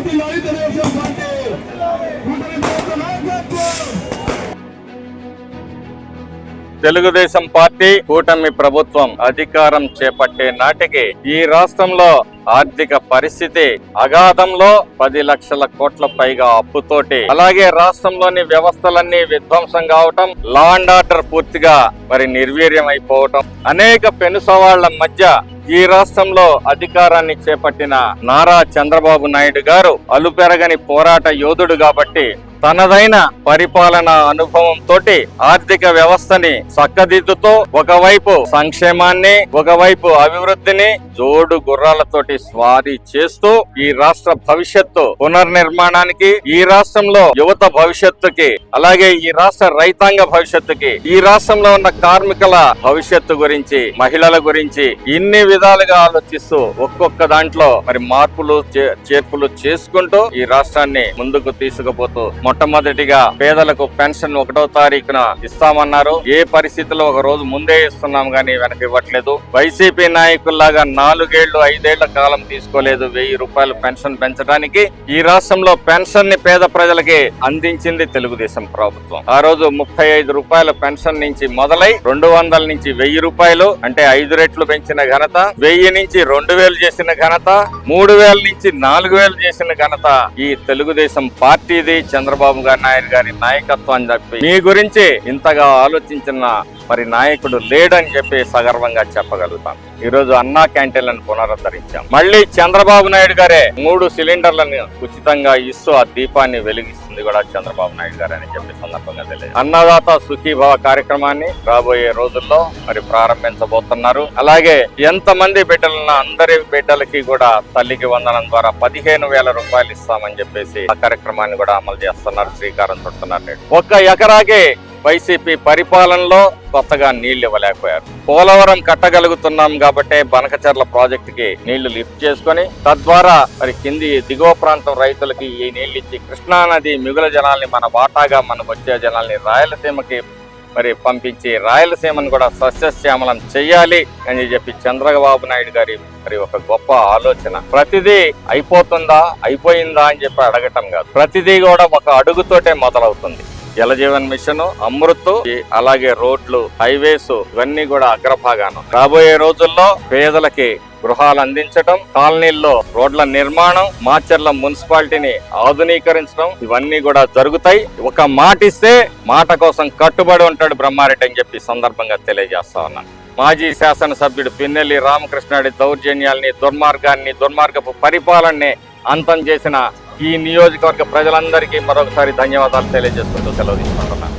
వర్ధిల్లాలి తెలుగుదేశం పార్టీ. కూటమి తెలుగుదేశం పార్టీ కూటమి ప్రభుత్వం అధికారం చేపట్టే నాటికి ఈ రాష్ట్రంలో ఆర్థిక పరిస్థితి అగాధంలో పది లక్షల కోట్ల పైగా అప్పుతోటి అలాగే రాష్ట్రంలోని వ్యవస్థలన్నీ విధ్వంసం కావటం లా అండ్ ఆర్డర్ పూర్తిగా మరి నిర్వీర్యం అయిపోవటం అనేక పెను సవాళ్ళ మధ్య ఈ రాష్ట్రంలో అధికారాన్ని చేపట్టిన నారా చంద్రబాబు నాయుడు గారు అలుపెరగని పోరాట యోధుడు కాబట్టి తనదైన పరిపాలన అనుభవంతో ఆర్థిక వ్యవస్థని చక్కదిద్దుతూ ఒకవైపు సంక్షేమాన్ని ఒకవైపు అభివృద్ధిని జోడు గుర్రాలతోటి స్వారీ చేస్తూ ఈ రాష్ట్ర భవిష్యత్తు పునర్నిర్మాణానికి ఈ రాష్ట్రంలో యువత భవిష్యత్తుకి అలాగే ఈ రాష్ట్ర రైతాంగ భవిష్యత్తుకి ఈ రాష్ట్రంలో ఉన్న కార్మికుల భవిష్యత్తు గురించి మహిళల గురించి ఇన్ని విధాలుగా ఆలోచిస్తూ ఒక్కొక్క దాంట్లో మరి మార్పులు చే- చేర్పులు చేసుకుంటూ ఈ రాష్ట్రాన్ని ముందుకు తీసుకుపోతూ మొట్టమొదటిగా పేదలకు పెన్షన్ ఒకటో తారీఖున ఇస్తామన్నారు. ఏ పరిస్థితిలో ఒక రోజు ముందే ఇస్తున్నాం గానీ వెనక ఇవ్వట్లేదు. వైసీపీ నాయకుల్లాగా నాలుగేళ్ళు ఐదేళ్ళ కాలం తీసుకోలేదు వెయ్యి రూపాయలు పెన్షన్ పెంచడానికి. ఈ రాష్ట్రంలో పెన్షన్ని పేద ప్రజలకి అందించింది తెలుగుదేశం ప్రభుత్వం. ఆ రోజు ముప్పై ఐదు రూపాయల పెన్షన్ నుంచి మొదలై రెండు వందల నుంచి వెయ్యి రూపాయలు అంటే ఐదు రెట్లు పెంచిన ఘనత వెయ్యి నుంచి రెండు వేలు చేసిన ఘనత మూడు వేల నుంచి నాలుగు వేలు చేసిన ఘనత ఈ తెలుగుదేశం పార్టీది చంద్రబాబు గారి నాయుడు గారి నాయకత్వం అని చెప్పి మీ గురించి ఇంతగా ఆలోచించిన మరి నాయకుడు లేడని చెప్పి సగర్వంగా చెప్పగలుగుతాను ఈ రోజు అన్నా క్యాంటీన్లను పునరుద్ధరించాం. మళ్ళీ చంద్రబాబు నాయుడు గారే మూడు సిలిండర్లను ఉచితంగా ఇస్తూ ఆ దీపాన్ని వెలిగిస్తుంది కూడా చంద్రబాబు నాయుడు గారు అని చెప్పి సందర్భంగా తెలియదు అన్నదాత సుఖీభావ కార్యక్రమాన్ని రాబోయే రోజుల్లో మరి ప్రారంభించబోతున్నారు. అలాగే ఎంత మంది బిడ్డలున్న అందరి బిడ్డలకి కూడా తల్లికి వందనం ద్వారా పదిహేను వేల రూపాయలు ఇస్తామని చెప్పేసి ఆ కార్యక్రమాన్ని కూడా అమలు చేస్తున్నారు. శ్రీకారం చుడుతున్నారు ఒక్క ఎకరాకి వైసీపీ పరిపాలనలో కొత్తగా నీళ్ళు ఇవ్వలేకపోయారు. పోలవరం కట్టగలుగుతున్నాం కాబట్టే బనకచర్ల ప్రాజెక్టుకి నీళ్ళు లిఫ్ట్ చేసుకొని తద్వారా మరి కింది దిగువ ప్రాంతం రైతులకి ఈ నీళ్ళు ఇచ్చి కృష్ణానది మిగుల జనాల్ని మన వాటాగా మనకు వచ్చే జనాల్ని రాయలసీమకి మరి పంపించి రాయలసీమను కూడా సస్యశ్యామలం చెయ్యాలి అని చెప్పి చంద్రబాబు నాయుడు గారి మరి ఒక గొప్ప ఆలోచన. ప్రతిదీ అయిపోతుందా అయిపోయిందా అని చెప్పి అడగటం కాదు. ప్రతిదీ కూడా ఒక అడుగుతోటే మొదలవుతుంది. జలజీవన్ మిషన్ అమృత్ అలాగే రోడ్లు హైవేస్ ఇవన్నీ కూడా అగ్రభాగానం రాబోయే రోజుల్లో పేదలకి గృహాలు అందించడం కాలనీల్లో రోడ్ల నిర్మాణం మాచర్ల మున్సిపాలిటీని ఆధునీకరించడం ఇవన్నీ కూడా జరుగుతాయి. ఒక మాట ఇస్తే మాట కోసం కట్టుబడి ఉంటాడు బ్రహ్మారెడ్డి అని చెప్పి సందర్భంగా తెలియజేస్తా ఉన్నాను మాజీ శాసనసభ్యుడు పిన్నెల్లి రామకృష్ణాడి దౌర్జన్యాల్ని దుర్మార్గాన్ని దుర్మార్గపు పరిపాలనని అంతం చేసిన ఈ నియోజకవర్గ ప్రజలందరికీ మరొకసారి ధన్యవాదాలు తెలియజేసుకుంటూ సెలవు తీసుకుంటున్నాను.